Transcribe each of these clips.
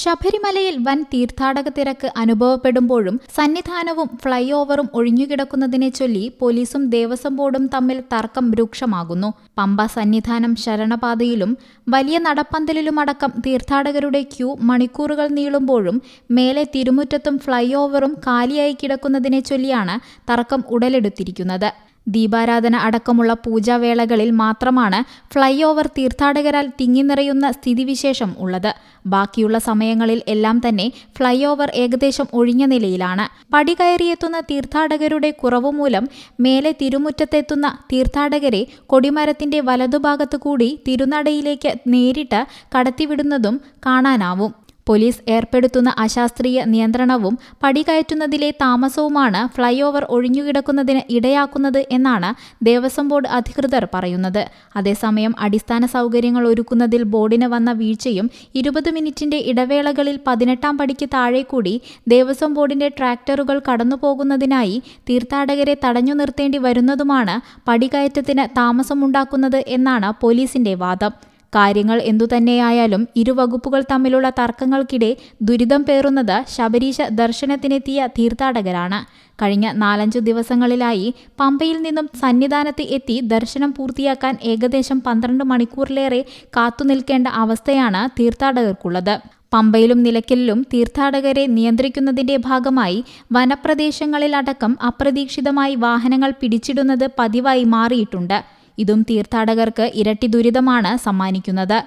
ശബരിമലയിൽ വൻ തീർത്ഥാടക തിരക്ക് അനുഭവപ്പെടുമ്പോഴും സന്നിധാനവും ഫ്ളൈ ഓവറും ഒഴിഞ്ഞുകിടക്കുന്നതിനെ ചൊല്ലി പോലീസും ദേവസ്വം ബോർഡും തമ്മിൽ തർക്കം രൂക്ഷമാകുന്നു. പമ്പ സന്നിധാനം ശരണപാതയിലും വലിയ നടപ്പന്തലിലുമടക്കം തീർത്ഥാടകരുടെ ക്യൂ മണിക്കൂറുകൾ നീളുമ്പോഴും മേലെ തിരുമുറ്റത്തും ഫ്ളൈ ഓവറും കാലിയായി കിടക്കുന്നതിനെ ചൊല്ലിയാണ് തർക്കം ഉടലെടുത്തിരിക്കുന്നത്. ദീപാരാധന അടക്കമുള്ള പൂജാവേളകളിൽ മാത്രമാണ് ഫ്ലൈ ഓവർ തീർത്ഥാടകരാൽ തിങ്ങിനിറയുന്ന സ്ഥിതിവിശേഷം ഉള്ളത്. ബാക്കിയുള്ള സമയങ്ങളിൽ എല്ലാം തന്നെ ഫ്ലൈ ഓവർ ഏകദേശം ഒഴിഞ്ഞ നിലയിലാണ്. പടി കയറിയെത്തുന്ന തീർത്ഥാടകരുടെ കുറവ് മൂലം മേലെ തിരുമുറ്റത്തെത്തുന്ന തീർത്ഥാടകരെ കൊടിമരത്തിന്റെ വലതുഭാഗത്തു കൂടി തിരുനടയിലേക്ക് നേരിട്ട് കടത്തിവിടുന്നതും കാണാനാവും. പോലീസ് ഏർപ്പെടുത്തുന്ന അശാസ്ത്രീയ നിയന്ത്രണവും പടികയറ്റുന്നതിലെ താമസവുമാണ് ഫ്ളൈഓവർ ഒഴിഞ്ഞുകിടക്കുന്നതിന് ഇടയാക്കുന്നത് എന്നാണ് ദേവസ്വം ബോർഡ് അധികൃതർ പറയുന്നത്. അതേസമയം അടിസ്ഥാന സൗകര്യങ്ങൾ ഒരുക്കുന്നതിൽ ബോർഡിന് വന്ന വീഴ്ചയും ഇരുപത് മിനിറ്റിന്റെ ഇടവേളകളിൽ പതിനെട്ടാം പടിക്ക് താഴെ കൂടി ദേവസ്വം ബോർഡിന്റെ ട്രാക്ടറുകൾ കടന്നുപോകുന്നതിനായി തീർത്ഥാടകരെ തടഞ്ഞു നിർത്തേണ്ടി വരുന്നതുമാണ് പടികയറ്റത്തിന് താമസമുണ്ടാക്കുന്നത് എന്നാണ് പോലീസിന്റെ വാദം. കാര്യങ്ങൾ എന്തുതന്നെയായാലും ഇരുവകുപ്പുകൾ തമ്മിലുള്ള തർക്കങ്ങൾക്കിടെ ദുരിതം പേറുന്നത് ശബരീശ ദർശനത്തിനെത്തിയ തീർത്ഥാടകരാണ്. കഴിഞ്ഞ നാലഞ്ചു ദിവസങ്ങളിലായി പമ്പയിൽ നിന്നും സന്നിധാനത്ത് എത്തി ദർശനം പൂർത്തിയാക്കാൻ ഏകദേശം പന്ത്രണ്ട് മണിക്കൂറിലേറെ കാത്തുനിൽക്കേണ്ട അവസ്ഥയാണ് തീർത്ഥാടകർക്കുള്ളത്. പമ്പയിലും നിലയ്ക്കലിലും തീർത്ഥാടകരെ നിയന്ത്രിക്കുന്നതിന്റെ ഭാഗമായി വനപ്രദേശങ്ങളിലടക്കം അപ്രതീക്ഷിതമായി വാഹനങ്ങൾ പിടിച്ചിടുന്നത് പതിവായി മാറിയിട്ടുണ്ട്. ഇതും തീർത്ഥാടകർക്ക് ഇരട്ടി ദുരിതമാണ് സമ്മാനിക്കുന്നത്.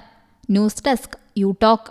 News desk you talk